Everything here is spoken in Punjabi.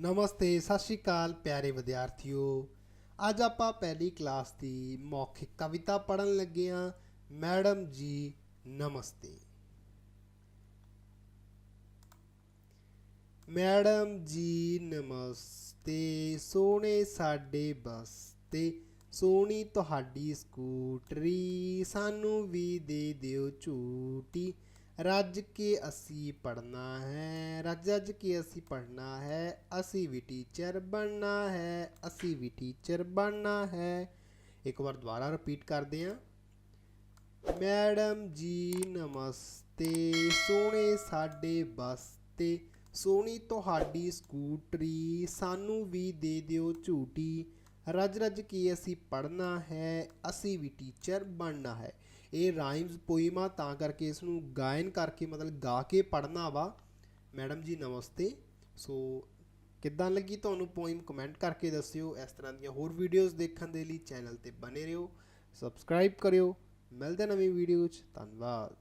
ਨਮਸਤੇ, ਸਤਿ ਸ਼੍ਰੀ ਅਕਾਲ ਪਿਆਰੇ ਵਿਦਿਆਰਥੀਓ। ਅੱਜ ਆਪਾਂ ਪਹਿਲੀ ਕਲਾਸ ਦੀ ਮੌਖਿਕ ਕਵਿਤਾ ਪੜਨ ਲੱਗੇ ਹਾਂ। ਮੈਡਮ ਜੀ, ਨਮਸਤੇ। ਮੈਡਮ ਜੀ, ਨਮਸਤੇ। ਸੋਹਣੇ ਸਾਡੇ ਬਸਤੇ, ਸੋਹਣੀ ਤੁਹਾਡੀ ਸਕੂਟਰੀ। ਸਾਨੂੰ ਵੀ ਦੇ ਦਿਓ ਝੂਟੀ ਰੱਜ ਕੇ ਅਸੀਂ ਪੜਨਾ ਹੈ, ਰੱਜ ਰੱਜ ਕੇ ਅਸੀਂ ਪੜਨਾ ਹੈ, ਅਸੀਂ ਵੀ ਟੀਚਰ ਬਣਨਾ ਹੈ, ਅਸੀਂ ਵੀ ਟੀਚਰ ਬਣਨਾ ਹੈ। ਇੱਕ ਵਾਰ ਦੁਬਾਰਾ ਰਿਪੀਟ ਕਰਦੇ ਹਾਂ। ਮੈਡਮ ਜੀ, ਨਮਸਤੇ। ਸੋਹਣੇ ਸਾਡੇ ਬਸਤੇ ਸੋਹਣੀ ਤੁਹਾਡੀ ਸਕੂਟਰੀ, ਸਾਨੂੰ ਵੀ ਦੇ ਦਿਓ ਝੂਟੀ। ਰੱਜ ਰੱਜ ਕੇ ਅਸੀਂ ਪੜਨਾ ਹੈ, ਅਸੀਂ ਵੀ ਟੀਚਰ ਬਣਨਾ ਹੈ। ਇਹ ਰਾਈਮਸ ਪੋਇਮ ਆ, ਤਾਂ ਕਰਕੇ ਇਸ ਨੂੰ ਗਾਇਨ ਕਰਕੇ ਮਤਲਬ ਗਾ ਕੇ ਪੜਨਾ ਵਾ। ਮੈਡਮ ਜੀ, ਨਮਸਤੇ। ਸੋ ਕਿੱਦਾਂ ਲੱਗੀ ਤੁਹਾਨੂੰ ਪੋਇਮ ਕਮੈਂਟ ਕਰਕੇ ਦੱਸਿਓ। ਇਸ ਤਰ੍ਹਾਂ ਦੀਆਂ ਹੋਰ ਵੀਡੀਓਜ਼ ਦੇਖਣ ਦੇ ਲਈ ਚੈਨਲ ਤੇ ਬਨੇ ਰਹੋ। ਸਬਸਕ੍ਰਾਈਬ ਕਰਿਓ। ਮਿਲਦੇ ਨਵੀਂ ਵੀਡੀਓ 'ਚ। ਧੰਨਵਾਦ।